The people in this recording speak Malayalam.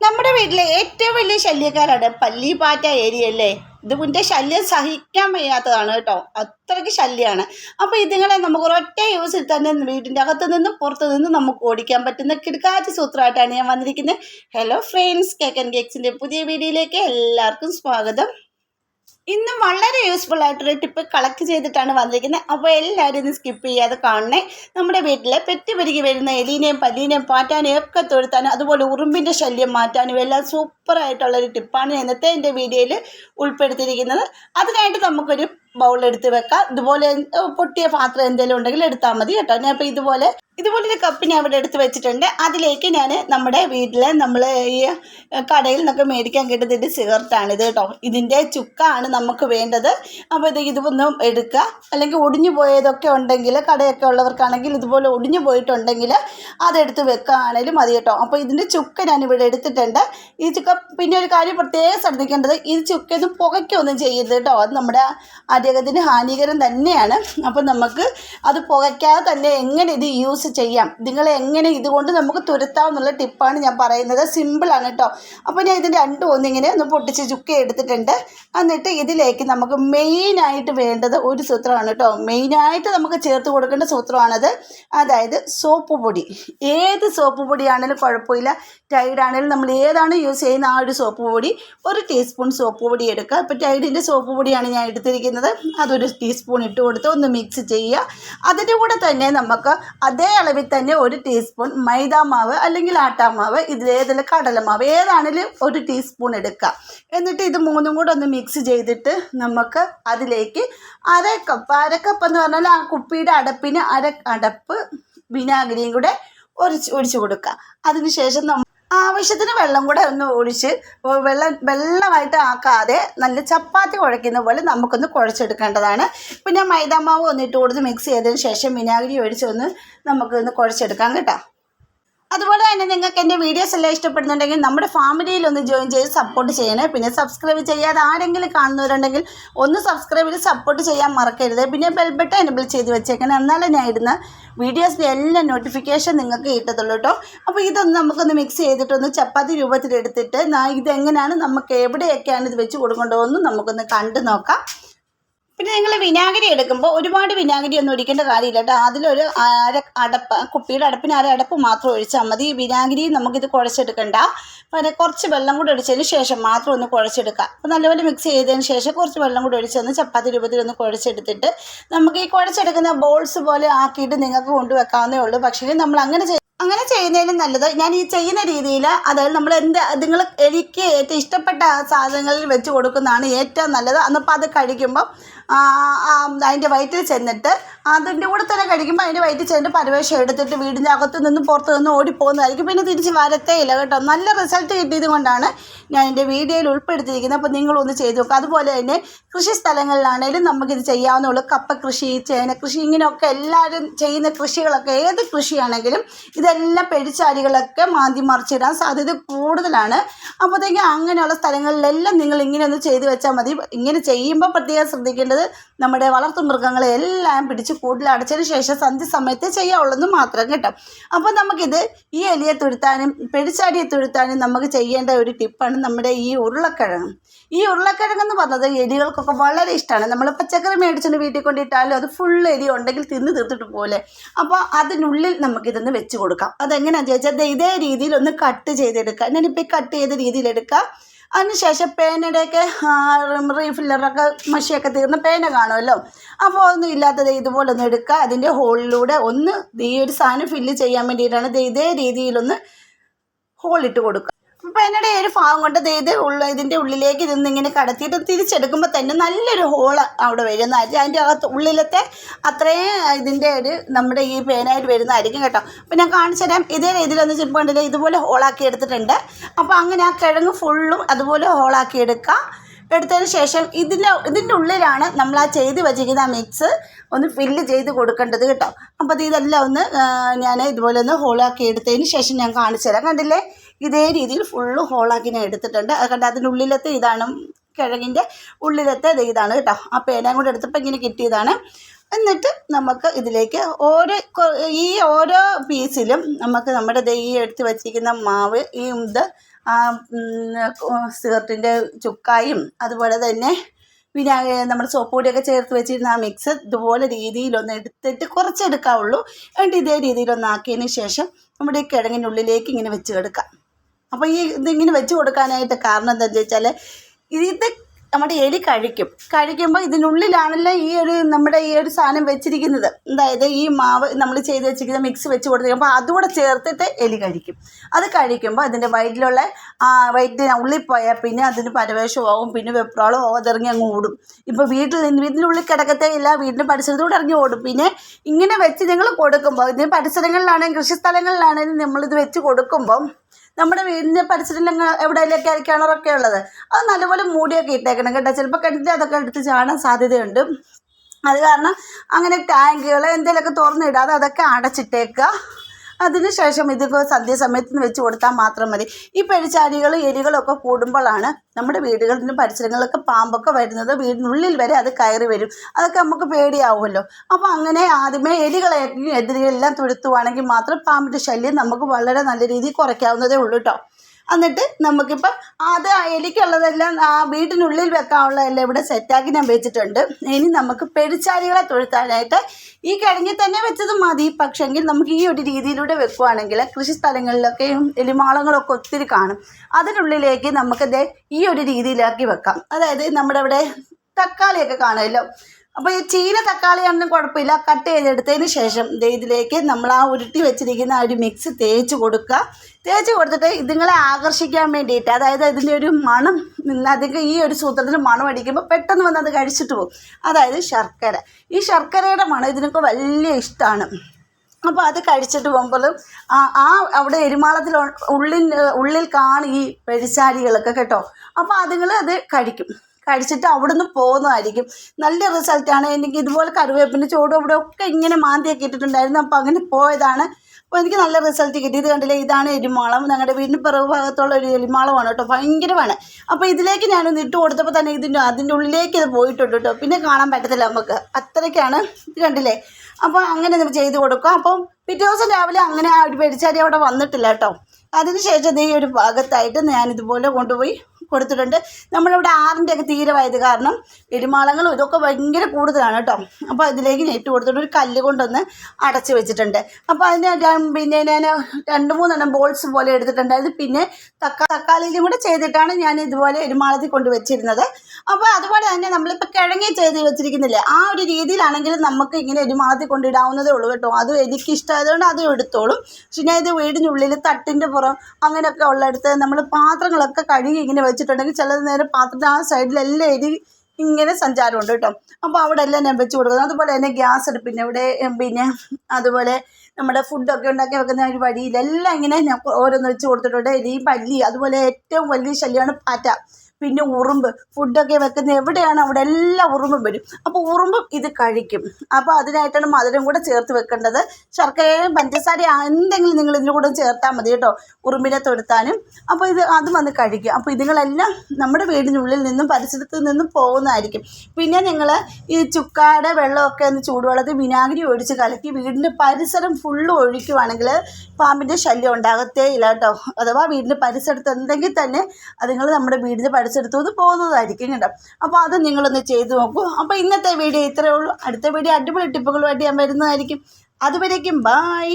നമ്മുടെ വീട്ടിലെ ഏറ്റവും വലിയ ശല്യക്കാരാണ് പല്ലി പാറ്റ ഏരിയ അല്ലേ ഇത് ഇതിന്റെ ശല്യം സഹിക്കാൻ വയ്യാത്തതാണ് കേട്ടോ. അത്രയ്ക്ക് ശല്യമാണ് അപ്പോൾ ഇതുങ്ങളെ നമുക്ക് ഒരൊറ്റ യൂസിൽ തന്നെ വീടിന്റെ അകത്ത് നിന്നും പുറത്ത് നിന്നും നമുക്ക് ഓടിക്കാൻ പറ്റുന്ന കിടക്കാറ്റ് സൂത്രമായിട്ടാണ് ഞാൻ വന്നിരിക്കുന്നത്. ഹലോ ഫ്രണ്ട്സ് കേക്ക് ആൻഡ് കേക്സിന്റെ പുതിയ വീഡിയോയിലേക്ക് എല്ലാവർക്കും സ്വാഗതം. ഇന്നും വളരെ യൂസ്ഫുൾ ആയിട്ടൊരു ടിപ്പ് കളക്ട് ചെയ്തിട്ടാണ് വന്നിരിക്കുന്നത്. അപ്പോൾ എല്ലാവരും ഇന്ന് സ്കിപ്പ് ചെയ്യാതെ കാണണേ. നമ്മുടെ വീട്ടിലെ പെറ്റ് പെരുകി വരുന്ന എലീനെയും പല്ലീനെയും പാറ്റാനെയും ഒക്കെ തൊഴുത്താനും അതുപോലെ ഉറുമ്പിന്റെ ശല്യം മാറ്റാനും എല്ലാം സൂപ്പറായിട്ടുള്ളൊരു ടിപ്പാണ് ഇന്നത്തെ എന്റെ വീഡിയോയിൽ ഉൾപ്പെടുത്തിയിരിക്കുന്നത്. അതിനായിട്ട് നമുക്കൊരു ബൗൾ എടുത്ത് വെക്കാം. ഇതുപോലെ പൊട്ടിയ പാത്രം എന്തെങ്കിലും ഉണ്ടെങ്കിൽ എടുത്താൽ മതി കേട്ടോ. ഞാൻ ഇപ്പോൾ ഇതുപോലെ ഇതുപോലൊരു കപ്പ് ഞാൻ ഇവിടെ എടുത്ത് വെച്ചിട്ടുണ്ട്. അതിലേക്ക് ഞാൻ നമ്മുടെ വീട്ടിൽ നമ്മൾ ഈ കടയിൽ നിന്നൊക്കെ മേടിക്കാൻ കിട്ടുന്നതിന്റെ സിഗരറ്റാണ് ഇത് കേട്ടോ. ഇതിന്റെ ചുക്കാണ് നമുക്ക് വേണ്ടത്. അപ്പോൾ ഇത് ഇതൊന്നും എടുക്കുക. അല്ലെങ്കിൽ ഒടിഞ്ഞു പോയതൊക്കെ ഉണ്ടെങ്കിൽ കടയൊക്കെ ഉള്ളവർക്കാണെങ്കിൽ ഇതുപോലെ ഒടിഞ്ഞു പോയിട്ടുണ്ടെങ്കിൽ അതെടുത്ത് വെക്കുകയാണെങ്കിലും മതി കേട്ടോ. അപ്പോൾ ഇതിന്റെ ചുക്ക ഞാൻ ഇവിടെ എടുത്തിട്ടുണ്ട്. ഈ ചുക്ക പിന്നെ ഒരു കാര്യം പ്രത്യേകം ശ്രദ്ധിക്കേണ്ടത് ഈ ചുക്കൊന്നും പുകയ്ക്കൊന്നും ചെയ്യരുത് കേട്ടോ. അത് നമ്മുടെ ആരോഗ്യത്തിന് ഹാനികരം തന്നെയാണ്. അപ്പം നമുക്ക് അത് പുകയ്ക്കാതെ തന്നെ എങ്ങനെ ഇത് യൂസ് ചെയ്യാം? നിങ്ങൾ എങ്ങനെ ഇതുകൊണ്ട് നമുക്ക് തുരത്താമെന്നുള്ള ടിപ്പാണ് ഞാൻ പറയുന്നത്. സിമ്പിളാണ് കേട്ടോ അപ്പോൾ ഞാൻ ഇതിന്റെ രണ്ട് ഒന്നിങ്ങനെ ഒന്ന് പൊട്ടിച്ച് ചുക്ക എടുത്തിട്ടുണ്ട്. എന്നിട്ട് ഇതിലേക്ക് നമുക്ക് മെയിനായിട്ട് വേണ്ടത് ഒരു സൂത്രമാണ് കേട്ടോ മെയിനായിട്ട് നമുക്ക് ചേർത്ത് കൊടുക്കേണ്ട സൂത്രമാണത്. അതായത് സോപ്പ് പൊടി. ഏത് സോപ്പ് പൊടിയാണെങ്കിലും കുഴപ്പമില്ല. ടൈഡ് ആണെങ്കിലും നമ്മൾ ഏതാണ് യൂസ് ചെയ്യുന്ന ആ ഒരു സോപ്പ് പൊടി. ഒരു ടീസ്പൂൺ സോപ്പ് പൊടി എടുക്കുക. ഇപ്പോൾ ടൈഡിന്റെ സോപ്പ് പൊടിയാണ് ഞാൻ എടുത്തിരിക്കുന്നത്. അതൊരു ടീസ്പൂൺ ഇട്ട് കൊടുത്ത് ഒന്ന് മിക്സ് ചെയ്യുക. അതിന്റെ കൂടെ തന്നെ നമുക്ക് അതേ അളവിൽ തന്നെ ഒരു ടീസ്പൂൺ മൈദാമാവ് അല്ലെങ്കിൽ ആട്ടാമാവ് ഇതിലേതിൽ കടലമാവ് ഏതാണെങ്കിലും ഒരു ടീസ്പൂൺ എടുക്കുക. എന്നിട്ട് ഇത് മൂന്നും കൂടെ ഒന്ന് മിക്സ് ചെയ്തിട്ട് നമുക്ക് അതിലേക്ക് അര കപ്പ് അര കപ്പ് എന്ന് പറഞ്ഞാൽ ആ കുപ്പിയുടെ അടപ്പിന് അര അടപ്പ് വിനാഗിരിയും കൂടെ ഒഴിച്ച് ഒഴിച്ച് കൊടുക്കുക. അതിനുശേഷം നമ്മൾ ആവശ്യത്തിന് വെള്ളം കൂടെ ഒന്ന് ഒഴിച്ച് വെള്ളം വെള്ളമായിട്ട് ആക്കാതെ നല്ല ചപ്പാത്തി കുഴയ്ക്കുന്ന പോലെ നമുക്കൊന്ന് കുഴച്ചെടുക്കേണ്ടതാണ്. പിന്നെ മൈദാമാവ് ഒന്ന് ഇട്ട് കൊടുത്ത് മിക്സ് ചെയ്തതിന് ശേഷം വിനാഗിരി ഒഴിച്ചൊന്ന് നമുക്കൊന്ന് കുഴച്ചെടുക്കാം കേട്ടോ. അതുപോലെ തന്നെ നിങ്ങൾക്ക് എന്റെ വീഡിയോസ് എല്ലാം ഇഷ്ടപ്പെടുന്നുണ്ടെങ്കിൽ നമ്മുടെ ഫാമിലിയിൽ ഒന്ന് ജോയിൻ ചെയ്ത് സപ്പോർട്ട് ചെയ്യണേ. പിന്നെ സബ്സ്ക്രൈബ് ചെയ്യാതെ ആരെങ്കിലും കാണുന്നവരുണ്ടെങ്കിൽ ഒന്ന് സബ്സ്ക്രൈബ് ചെയ്ത് സപ്പോർട്ട് ചെയ്യാൻ മറക്കരുത്. പിന്നെ ബെൽ ബട്ടൺ എനബിൾ ചെയ്ത് വെച്ചേക്കണം. എന്നാലേ ഞാൻ ഇടുന്ന വീഡിയോസിന്റെ എല്ലാ നോട്ടിഫിക്കേഷൻ നിങ്ങൾക്ക് കിട്ടത്തുള്ളൂ കേട്ടോ. അപ്പോൾ ഇതൊന്ന് നമുക്കൊന്ന് മിക്സ് ചെയ്തിട്ടൊന്ന് ചപ്പാത്തി രൂപത്തിലെടുത്തിട്ട് ഇതെങ്ങനെയാണ് നമുക്ക് എവിടെയൊക്കെയാണ് ഇത് വെച്ച് കൊടുക്കേണ്ടതെന്നും നമുക്കൊന്ന് കണ്ടു നോക്കാം. വിനാഗിരി എടുക്കുമ്പോൾ ഒരുപാട് വിനാഗിരി ഒന്നും ഒഴിക്കേണ്ട കാര്യമില്ല കേട്ടോ. അതിലൊരു അര അടപ്പ് കുപ്പിയുടെ അടപ്പിന് അര അടപ്പ് മാത്രം ഒഴിച്ചാൽ മതി. വിനാഗിരി നമുക്കിത് കുഴച്ചെടുക്കണ്ട. പിന്നെ കുറച്ച് വെള്ളം കൂടി ഒഴിച്ചതിന് ശേഷം മാത്രം ഒന്ന് കുഴച്ചെടുക്കുക അപ്പോൾ നല്ലപോലെ മിക്സ് ചെയ്തതിന് ശേഷം കുറച്ച് വെള്ളം കൂടി ഒഴിച്ചൊന്ന് ചപ്പാത്തി രൂപത്തിൽ ഒന്ന് കുഴച്ചെടുത്തിട്ട് നമുക്ക് ഈ കുഴച്ചെടുക്കുന്ന ബോൾസ് പോലെ ആക്കിയിട്ട് നിങ്ങൾക്ക് കൊണ്ടുവെക്കാവുന്നേ ഉള്ളൂ. പക്ഷേ നമ്മൾ അങ്ങനെ അങ്ങനെ ചെയ്യുന്നതിലും നല്ലത് ഞാൻ ഈ ചെയ്യുന്ന രീതിയിൽ അതായത് നമ്മൾ എന്റെ നിങ്ങൾ എനിക്ക് ഏറ്റവും ഇഷ്ടപ്പെട്ട സാധനങ്ങളിൽ വെച്ച് കൊടുക്കുന്നതാണ് ഏറ്റവും നല്ലത്. അന്നപ്പോൾ അത് ആ, അതിന്റെ വയറ്റിൽ ചെന്നിട്ട് അതിന്റെ കൂടെ തന്നെ കഴിക്കുമ്പോൾ അതിന്റെ വയറ്റിൽ ചെന്നിട്ട് പരവേശം എടുത്തിട്ട് വീടിന്റെ അകത്ത് നിന്നും പുറത്ത് നിന്നും ഓടിപ്പോകുന്നതായിരിക്കും പിന്നെ തിരിച്ച് വരത്തേ ഇല്ല കേട്ടോ. നല്ല റിസൾട്ട് കിട്ടിയത് കൊണ്ടാണ് ഞാൻ എന്റെ വീഡിയോയിൽ ഉൾപ്പെടുത്തിയിരിക്കുന്നത്. അപ്പോൾ നിങ്ങളൊന്ന് ചെയ്ത് നോക്കുക അതുപോലെ തന്നെ കൃഷി സ്ഥലങ്ങളിലാണെങ്കിലും നമുക്കിത് ചെയ്യാവുന്നുള്ളൂ കപ്പ കൃഷി ചേന കൃഷി ഇങ്ങനെയൊക്കെ എല്ലാവരും ചെയ്യുന്ന കൃഷികളൊക്കെ ഏത് കൃഷിയാണെങ്കിലും ഇതെല്ലാം പെടിച്ചാടികളൊക്കെ മാന്തി മറിച്ചിടാൻ സാധ്യത കൂടുതലാണ്. അപ്പോഴത്തേക്കും അങ്ങനെയുള്ള സ്ഥലങ്ങളിലെല്ലാം നിങ്ങൾ ഇങ്ങനെ ഒന്ന് ചെയ്ത് വെച്ചാൽ മതി. ഇങ്ങനെ ചെയ്യുമ്പോൾ പ്രത്യേകം ശ്രദ്ധിക്കേണ്ടത് നമ്മുടെ വളർത്തു മൃഗങ്ങളെ എല്ലാം പിടിച്ച് കൂടുതൽ അടച്ചതിന് ശേഷം സന്ധ്യ സമയത്ത് ചെയ്യാവുള്ളൂ മാത്രം കേട്ടോ. അപ്പോൾ നമുക്കിത് ഈ എലിയെ തുരുത്താനും പെടിച്ചാടിയെ തുരുത്താനും നമുക്ക് ചെയ്യേണ്ട ഒരു ടിപ്പാണ് നമ്മുടെ ഈ ഉരുളക്കിഴങ്ങ്. ഈ ഉരുളക്കിഴങ്ങ് എന്ന് പറഞ്ഞത് എലികൾക്കൊക്കെ വളരെ ഇഷ്ടമാണ് നമ്മൾ പച്ചക്കറി മേടിച്ചിട്ട് വീട്ടിൽ കൊണ്ടിട്ടാലും അത് ഫുൾ എലി ഉണ്ടെങ്കിൽ തിന്ന് തീർത്തിട്ട് പോലെ. അപ്പോൾ അതിനുള്ളിൽ നമുക്കിതൊന്ന് വെച്ച് കൊടുക്കാം. അതെങ്ങനെയാണെന്ന് ചോദിച്ചാൽ ഇതേ രീതിയിൽ ഒന്ന് കട്ട് ചെയ്തെടുക്കുക ഞാനിപ്പോൾ ഈ കട്ട് ചെയ്ത രീതിയിലെടുക്കുക അതിനുശേഷം പേനയുടെയൊക്കെ റീഫില്ലറൊക്കെ മഷിയൊക്കെ തീർന്ന പേന കാണുമല്ലോ. അപ്പോൾ ഒന്നും ഇല്ലാത്തത് ഇതുപോലെ ഒന്ന് എടുക്കുക. അതിന്റെ ഹോളിലൂടെ ഒന്ന് ഈ ഒരു സാധനം ഫില്ല് ചെയ്യാൻ വേണ്ടിയിട്ടാണ് ഇതേ രീതിയിലൊന്ന് ഹോളിട്ട് കൊടുക്കുക. അപ്പോൾ എന്നയുടെ ഒരു ഭാഗം കൊണ്ട് ഇത് ഉള്ള ഇതിന്റെ ഉള്ളിലേക്ക് ഇതൊന്ന് ഇങ്ങനെ കടത്തിയിട്ട് തിരിച്ചെടുക്കുമ്പോൾ തന്നെ നല്ലൊരു ഹോൾ അവിടെ വരുന്നതായിരിക്കും അതിന്റെ അകത്ത് ഉള്ളിലത്തെ അത്രയും ഇതിന്റെ ഒരു നമ്മുടെ ഈ പേനായിട്ട് വരുന്നതായിരിക്കും കേട്ടോ. അപ്പോൾ ഞാൻ കാണിച്ചു തരാം. ഇതേ രീതിയിലൊന്ന് ചിലപ്പോൾ ഇതുപോലെ ഹോളാക്കി എടുത്തിട്ടുണ്ട്. അപ്പോൾ അങ്ങനെ ആ കിഴങ്ങ് ഫുള്ളും അതുപോലെ ഹോളാക്കി എടുക്കുക എടുത്തതിന് ശേഷം ഇതിന്റെ ഇതിന്റെ ഉള്ളിലാണ് നമ്മൾ ആ ചെയ്ത് വെച്ചിരിക്കുന്ന ആ മിക്സ് ഒന്ന് ഫില്ല് ചെയ്ത് കൊടുക്കേണ്ടത് കേട്ടോ. അപ്പോൾ അത് ഇതെല്ലാം ഒന്ന് ഞാൻ ഇതുപോലെ ഒന്ന് ഹോളാക്കി എടുത്തതിന് ശേഷം ഞാൻ കാണിച്ചു തരാം. കണ്ടില്ലേ? ഇതേ രീതിയിൽ ഫുള്ള് ഹോളാക്കി ഞാൻ എടുത്തിട്ടുണ്ട്. അത് കണ്ട അതിന്റെ ഉള്ളിലത്തെ ഇതാണ് കിഴങ്ങിന്റെ ഉള്ളിലത്തെ ഇതാണ് കേട്ടോ. ആ പേനയും കൂടെ എടുത്തപ്പോൾ ഇങ്ങനെ കിട്ടിയതാണ്. എന്നിട്ട് നമുക്ക് ഇതിലേക്ക് ഓരോ ഈ ഓരോ പീസിലും നമുക്ക് നമ്മുടെ ദൈ എടുത്ത് വച്ചിരിക്കുന്ന മാവ് ഈ ഇത് സിഗരറ്റിന്റെ ചുക്കായും അതുപോലെ തന്നെ വിനാഗ നമ്മുടെ സോപ്പ് പൊടിയൊക്കെ ചേർത്ത് വെച്ചിരുന്ന ആ മിക്സ് ഇതുപോലെ രീതിയിലൊന്ന് എടുത്തിട്ട് കുറച്ചെടുക്കാവുള്ളൂ. എന്നിട്ട് ഇതേ രീതിയിലൊന്ന് ആക്കിയതിന് ശേഷം നമ്മുടെ ഈ കിഴങ്ങിനുള്ളിലേക്ക് ഇങ്ങനെ വെച്ച് കൊടുക്കാം. അപ്പോൾ ഈ ഇതിങ്ങനെ വെച്ച് കൊടുക്കാനായിട്ട് കാരണം എന്താണെന്ന് വെച്ചാൽ ഇത് നമ്മുടെ എലി കഴിക്കും. കഴിക്കുമ്പോൾ ഇതിനുള്ളിലാണല്ലോ ഈ ഒരു നമ്മുടെ ഈ ഒരു സാധനം വെച്ചിരിക്കുന്നത്. അതായത് ഈ മാവ് നമ്മൾ ചെയ്ത് വെച്ചിരിക്കുന്ന മിക്സ് വെച്ച് കൊടുത്തിരിക്കുമ്പോൾ അതുകൂടെ ചേർത്തിട്ട് എലി കഴിക്കും. അത് കഴിക്കുമ്പോൾ അതിന്റെ വയറ്റിലുള്ള വയറ്റിന് ഉള്ളിൽ പോയാൽ പിന്നെ അതിന് പരവേഷമാവും പിന്നെ വെപ്രാളും അതിറങ്ങി അങ്ങ് ഓടും. ഇപ്പോൾ വീട്ടിൽ നിന്ന് വീട്ടിനുള്ളിൽ കിടക്കത്തേ ഇല്ല വീടിന്റെ പരിസരത്തൂടെ ഇറങ്ങി ഓടും. പിന്നെ ഇങ്ങനെ വെച്ച് നിങ്ങൾ കൊടുക്കുമ്പോൾ ഇതിന് പരിസരങ്ങളിലാണെങ്കിലും കൃഷിസ്ഥലങ്ങളിലാണെങ്കിലും നമ്മളിത് വെച്ച് കൊടുക്കുമ്പം നമ്മുടെ വീടിന്റെ പരിസരത്തിലങ്ങ് എവിടെയെങ്കിലൊക്കെ കിണറൊക്കെ ഉള്ളത്. അത് നല്ലപോലെ മൂടിയൊക്കെ ഇട്ടേക്കണം കേട്ടോ. ചിലപ്പോൾ കിണറ്റിൽ അതൊക്കെ എടുത്ത് ചാടാൻ സാധ്യതയുണ്ട്. അത് കാരണം അങ്ങനെ ടാങ്കുകൾ എന്തെങ്കിലുമൊക്കെ തുറന്നിടാതെ അതൊക്കെ അടച്ചിട്ടേക്കുക. അതിന് ശേഷം ഇതിപ്പോൾ സന്ധ്യാസമയത്തിന് വെച്ച് കൊടുത്താൽ മാത്രം മതി. ഈ പെരിച്ചാരികളും എലികളൊക്കെ കൂടുമ്പോഴാണ് നമ്മുടെ വീടുകളിലും പരിസരങ്ങളിലൊക്കെ പാമ്പൊക്കെ വരുന്നത്. വീടിനുള്ളിൽ വരെ അത് കയറി വരും. അതൊക്കെ നമുക്ക് പേടിയാവുമല്ലോ. അപ്പോൾ അങ്ങനെ ആദ്യമേ എലികളെ എതിരെല്ലാം തുരുത്തുവാണെങ്കിൽ മാത്രം പാമ്പിന്റെ ശല്യം നമുക്ക് വളരെ നല്ല രീതിയിൽ കുറയ്ക്കാവുന്നതേ ഉള്ളൂ കേട്ടോ. എന്നിട്ട് നമുക്കിപ്പം അത് എലിക്കുള്ളതെല്ലാം ആ വീട്ടിനുള്ളിൽ വെക്കാനുള്ളതെല്ലാം ഇവിടെ സെറ്റാക്കി ഞാൻ വെച്ചിട്ടുണ്ട്. ഇനി നമുക്ക് പെരിച്ചാരികളെ തൊഴുത്താനായിട്ട് ഈ കിഴങ്ങിൽ തന്നെ വെച്ചത് മതി. പക്ഷെങ്കിൽ നമുക്ക് ഈ ഒരു രീതിയിലൂടെ വെക്കുവാണെങ്കിൽ കൃഷി സ്ഥലങ്ങളിലൊക്കെയും എലിമാളങ്ങളൊക്കെ ഒത്തിരി കാണും. അതിനുള്ളിലേക്ക് നമുക്ക് ദേ ഈ ഒരു രീതിയിലാക്കി വെക്കാം. അതായത് നമ്മുടെ ഇവിടെ തക്കാളിയൊക്കെ കാണുമല്ലോ? അപ്പോൾ ഈ ചീന തക്കാളിയാണെങ്കിലും കുഴപ്പമില്ല. കട്ട് ചെയ്തെടുത്തതിന് ശേഷം ഇതിലേക്ക് നമ്മൾ ആ ഉരുട്ടി വെച്ചിരിക്കുന്ന ആ ഒരു മിക്സ് തേച്ച് കൊടുക്കുക തേച്ച് കൊടുത്തിട്ട് ഇതുങ്ങളെ ആകർഷിക്കാൻ വേണ്ടിയിട്ട് അതായത് ഇതിന്റെ ഒരു മണം അതിന്റെ ഈ ഒരു സൂത്രത്തിൽ മണം അടിക്കുമ്പോൾ പെട്ടെന്ന് വന്ന് അത് കഴിച്ചിട്ട് പോകും. അതായത് ശർക്കര. ഈ ശർക്കരയുടെ മണം ഇതിനൊക്കെ വലിയ ഇഷ്ടമാണ് അപ്പോൾ അത് കഴിച്ചിട്ട് പോകുമ്പോഴും ആ ആ അവിടെ എരുമാളത്തിൽ ഉള്ളിൽ ഉള്ളിൽ കാണും ഈ പെഴിച്ചാരികളൊക്കെ കേട്ടോ. അപ്പോൾ അതുങ്ങൾ അത് കഴിക്കും. കഴിച്ചിട്ട് അവിടുന്ന് പോകുന്നതായിരിക്കും. നല്ല റിസൾട്ടാണ് എനിക്ക് ഇതുപോലെ കറിവേപ്പിന്റെ ചോടും അവിടെ ഒക്കെ ഇങ്ങനെ മാന്തിയൊക്കെ ഇട്ടിട്ടുണ്ടായിരുന്നു. അപ്പോൾ അങ്ങനെ പോയതാണ്. അപ്പോൾ എനിക്ക് നല്ല റിസൾട്ട് കിട്ടി. ഇത് കണ്ടില്ലേ? ഇതാണ് എരുമാളം. ഞങ്ങളുടെ വീടിന് പിറകു ഭാഗത്തുള്ള ഒരു എരുമാളമാണ് കേട്ടോ. ഭയങ്കരമാണ്. അപ്പോൾ ഇതിലേക്ക് ഞാനൊന്ന് ഇട്ട് കൊടുത്തപ്പോൾ തന്നെ ഇതിന്റെ അതിന്റെ ഉള്ളിലേക്ക് ഇത് പോയിട്ടുണ്ട് കേട്ടോ. പിന്നെ കാണാൻ പറ്റത്തില്ല നമുക്ക്. അത്രയ്ക്കാണ്. ഇത് കണ്ടില്ലേ? അപ്പോൾ അങ്ങനെ നമ്മൾ ചെയ്ത് കൊടുക്കും. അപ്പം പിറ്റേ ദിവസം രാവിലെ അങ്ങനെ ആ ഒരു പെരിച്ചാരി അവിടെ വന്നിട്ടില്ല കേട്ടോ. അതിനുശേഷം ഈ ഒരു ഭാഗത്തായിട്ട് ഞാൻ ഇതുപോലെ കൊണ്ടുപോയി കൊടുത്തിട്ടുണ്ട്. നമ്മളിവിടെ ആറിന്റെ ഒക്കെ തീരമായത് കാരണം എരുമാളങ്ങളും ഇതൊക്കെ ഭയങ്കര കൂടുതലാണ് കേട്ടോ. അപ്പോൾ അതിലേക്ക് നെറ്റ് കൊടുത്തിട്ട് ഒരു കല്ല് കൊണ്ടൊന്ന് അടച്ച് വെച്ചിട്ടുണ്ട്. അപ്പോൾ അതിന് പിന്നെ ഞാൻ രണ്ട് മൂന്നെണ്ണം ബോൾസ് പോലെ എടുത്തിട്ടുണ്ടായിരുന്നു പിന്നെ തക്കാ തക്കാളിയിലും കൂടെ ചെയ്തിട്ടാണ് ഞാൻ ഇതുപോലെ എരുമാളത്തിൽ കൊണ്ട് വെച്ചിരുന്നത്. അപ്പോൾ അതുപോലെ തന്നെ നമ്മളിപ്പോൾ കിഴങ്ങി ചെയ്ത് വെച്ചിരിക്കുന്നില്ലേ? ആ ഒരു രീതിയിലാണെങ്കിൽ നമുക്ക് ഇങ്ങനെ എരുമാളത്തിൽ കൊണ്ടിടാവുന്നതേ ഉള്ളൂ കേട്ടോ. അത് എനിക്കിഷ്ടമായതുകൊണ്ട് അത് എടുത്തോളും. പക്ഷെ ഞാൻ ഇത് വീടിനുള്ളിൽ തട്ടിന്റെ പുറം അങ്ങനെയൊക്കെ ഉള്ളിടത്ത് നമ്മൾ പാത്രങ്ങളൊക്കെ കഴുകി ഇങ്ങനെ വെച്ചിട്ടുണ്ടെങ്കിൽ ചില നേരെ പാത്രത്തിന് ആ സൈഡിലെല്ലാം എരി ഇങ്ങനെ സഞ്ചാരമുണ്ട് കേട്ടോ. അപ്പോൾ അവിടെ എല്ലാം ഞാൻ വെച്ച് കൊടുക്കുന്നത് അതുപോലെ തന്നെ ഗ്യാസ് അടുപ്പിന്റെ ഇവിടെ പിന്നെ അതുപോലെ നമ്മുടെ ഫുഡൊക്കെ ഉണ്ടാക്കി വെക്കുന്ന ഒരു വഴിയിലെല്ലാം ഇങ്ങനെ ഞാൻ ഓരോന്ന് വെച്ച് കൊടുത്തിട്ടുണ്ട്. എലി പല്ലി അതുപോലെ ഏറ്റവും വലിയ ശല്യമാണ് പാറ്റ. പിന്നെ ഉറുമ്പ് ഫുഡൊക്കെ വെക്കുന്ന എവിടെയാണ് അവിടെ എല്ലാം ഉറുമ്പും വരും. അപ്പോൾ ഉറുമ്പും ഇത് കഴിക്കും. അപ്പോൾ അതിനായിട്ടാണ് മധുരം കൂടെ ചേർത്ത് വെക്കേണ്ടത്. ശർക്കരയും പഞ്ചസാര എന്തെങ്കിലും നിങ്ങൾ ഇതിന്റെ കൂടെ ചേർത്താൽ മതി കേട്ടോ ഉറുമ്പിനെ തൊടുത്താനും. അപ്പോൾ ഇത് അതും വന്ന് കഴിക്കും. അപ്പോൾ ഇതുങ്ങളെല്ലാം നമ്മുടെ വീടിനുള്ളിൽ നിന്നും പരിസരത്ത് നിന്നും പോകുന്നതായിരിക്കും. പിന്നെ നിങ്ങൾ ഈ ചുക്കാടെ വെള്ളമൊക്കെ ഒന്ന് ചൂടുവെള്ളത്തിൽ വിനാഗിരി ഒഴിച്ച് കലക്കി വീടിന്റെ പരിസരം ഫുള്ള് ഒഴിക്കുവാണെങ്കിൽ പാമ്പിന്റെ ശല്യം ഉണ്ടാകത്തേ ഇല്ല കേട്ടോ. അഥവാ വീടിന്റെ പരിസരത്ത് എന്തെങ്കിൽ തന്നെ അതുങ്ങൾ നമ്മുടെ വീടിന്റെ പരിസരത്തു അത് പോകുന്നതായിരിക്കും കേട്ടോ. അപ്പോൾ അത് നിങ്ങളൊന്ന് ചെയ്തു നോക്കൂ. അപ്പോൾ ഇന്നത്തെ വീഡിയോ ഇത്രയേ ഉള്ളൂ. അടുത്ത വീഡിയോ അടിപൊളി ടിപ്പുകളുമായിട്ട് ഞാൻ വരുന്നതായിരിക്കും. അതുവരേക്കും ബായ്